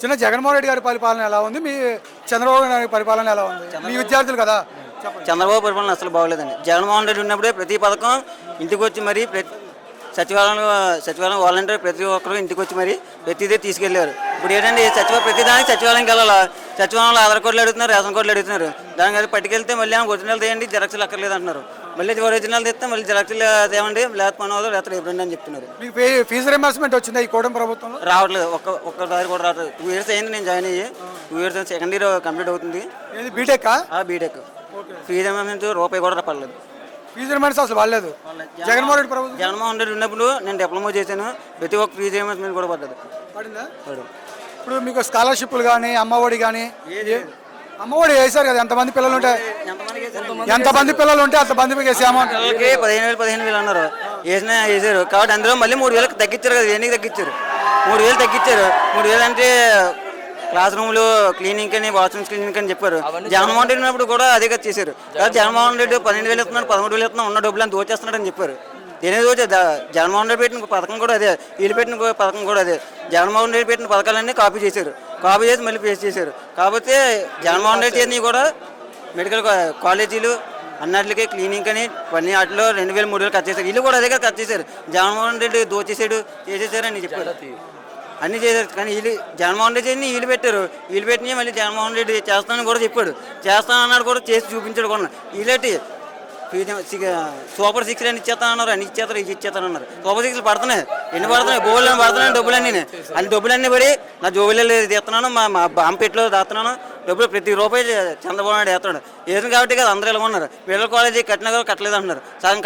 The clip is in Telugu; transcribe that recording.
చిన్న జగన్మోహన్ రెడ్డి గారి పరిపాలన ఎలా ఉంది? మీ చంద్రబాబు గారి పరిపాలన ఎలా ఉంది? మీ విద్యార్థులు కదా? చంద్రబాబు పరిపాలన అసలు బాగోలేదండి. జగన్మోహన్ రెడ్డి ఉన్నప్పుడే ప్రతి పథకం ఇంటికి వచ్చి మరి ప్రతి సచివాలయం సచివాలయం వాలంటీర్ ప్రతి ఒక్కరు ఇంటికి వచ్చి మరి ప్రతిదీ తీసుకెళ్ళారు ఇప్పుడు ఏంటంటే సచివాలయం ప్రతి దానికి సచివాలయంకి వెళ్ళాలా? సచివాలయంలో ఆధార్ కార్డులు అడుగుతున్నారు రేషన్ కార్డులు అడుగుతున్నారు. దానికి అది పట్టుకెళ్తే మళ్ళీ ఆమె ఒరిజినల్ తీయండి జెరాక్స్లు అక్కర్లేదు అంటున్నారు. మళ్ళీ ఒరిజినల్ తెస్తే మళ్ళీ జెరాక్స్లు తేవండి లేకపోతే పని అవ్వదు లేకపోతే అని చెప్తున్నారు. మీకు ఫీ- ఫీజు రింబర్స్మెంట్ వచ్చిందా ఈ కూటమి ప్రభుత్వంలో? రావట్లేదు. ఒక్క ఒక్కసారి కూడా రావట్లేదు. టూ ఇయర్స్ అయింది నేను జాయిన్ అయ్యి. Two years second year complete అవుతుంది. ఏది బీటెక్ ఆ? బీటెక్ ఫీజు ఏమైనా రూపాయి కూడా పడలేదు. ఫీజు రింబర్స్ అసలు వాళ్ళలేదు జగన్మోహన్ రెడ్డి ప్రభుత్వం? జగన్మోహన్ రెడ్డి ఉన్నప్పుడు నేను డిప్లొమా చేశాను. ప్రతి ఒక్క ఫీజు రియంబర్స్మెంట్ కూడా పడ్డది పడిందా? పడు. ఇప్పుడు మీకు స్కాలర్షిప్లు కానీ అమ్మఒడి కానీ అమ్మఒడి వేశారు కదా ఎంతమంది పిల్లలు ఉంటే ఎంతమందికి వేశారు? ఎంతమంది పిల్లలు ఉంటే అంతమందికి వేసే అమౌంట్ పదిహేను వేలు పదిహేను వేలు అన్నారు. వేసిన వేసారు కాబట్టి అందులో మళ్ళీ మూడు వేలకు తగ్గించారు కదా ఎన్నికి తగ్గించారు? మూడు వేలు తగ్గించారు. మూడు వేలు అంటే క్లాస్ రూమ్లు క్లీనింగ్ అని వాష్రూమ్స్ క్లీనింగ్ అని చెప్పారు. జగన్మోహన్ రెడ్డి ఉన్నప్పుడు కూడా అదే కదా చేశారు. కాబట్టి జగన్మోహన్ రెడ్డి పన్నెండు వేలు ఇస్తున్నాడు పదమూడు వేలు ఇస్తున్నాడు ఉన్న డబ్బులు అని దోచేస్తున్నాడు అని చెప్పారు. దేని దోచే? జగన్మోహన్ రెడ్డి పెట్టిన పథకం కూడా అదే. వీళ్ళు పెట్టిన పథకం కూడా అదే. జగన్మోహన్ రెడ్డి పెట్టిన పథకాలన్నీ కాపీ చేశారు. కాపీ చేసి మళ్ళీ పేస్ట్ చేశారు. కాకపోతే జగన్మోహన్ రెడ్డి చేసినవి కూడా మెడికల్ కాలేజీలు అన్నిటికీ క్లీనింగ్ అని పని వాటిలో రెండు వేలు మూడు వేలు ఖర్చు చేశారు. వీళ్ళు కూడా అదే ఖర్చు చేశారు. జగన్మోహన్ రెడ్డి దోచేసాడు చేసేసారు అని చెప్పారు అన్ని చేశారు. కానీ వీళ్ళు జగన్మోహన్ రెడ్డి చేసి వీళ్ళు పెట్టారు. వీళ్ళు పెట్టినవి మళ్ళీ జగన్మోహన్ రెడ్డి చేస్తానని కూడా చెప్పాడు. చేస్తానన్నాడు కూడా చేసి చూపించాడు కూడా. వీళ్ళేటి సిక్- సూపర్ సిక్స్ అని ఇచ్చేస్తానన్నారు. అని ఇచ్చేస్తారు ఇది ఇచ్చేస్తానన్నారు. సూపర్ సిక్స్ పడుతున్నాయి. ఎన్ని పడుతున్నాయి? బోళ్ళు పడుతున్నాయి డబ్బులన్నీ. అన్ని డబ్బులన్నీ పడి నా జోబులలో తీస్తున్నాను మా మా బాంపెట్లో దాస్తున్నాను. డబ్బులు ప్రతి రూపాయి చంద్రబాబు నాయుడు వేస్తున్నాడు వేసిన కాబట్టి కదా అందరూ ఇలా ఉన్నారు. పిల్లల కాలేజీ కట్టినా కూడా కట్టలేదు అంటున్నారు సగం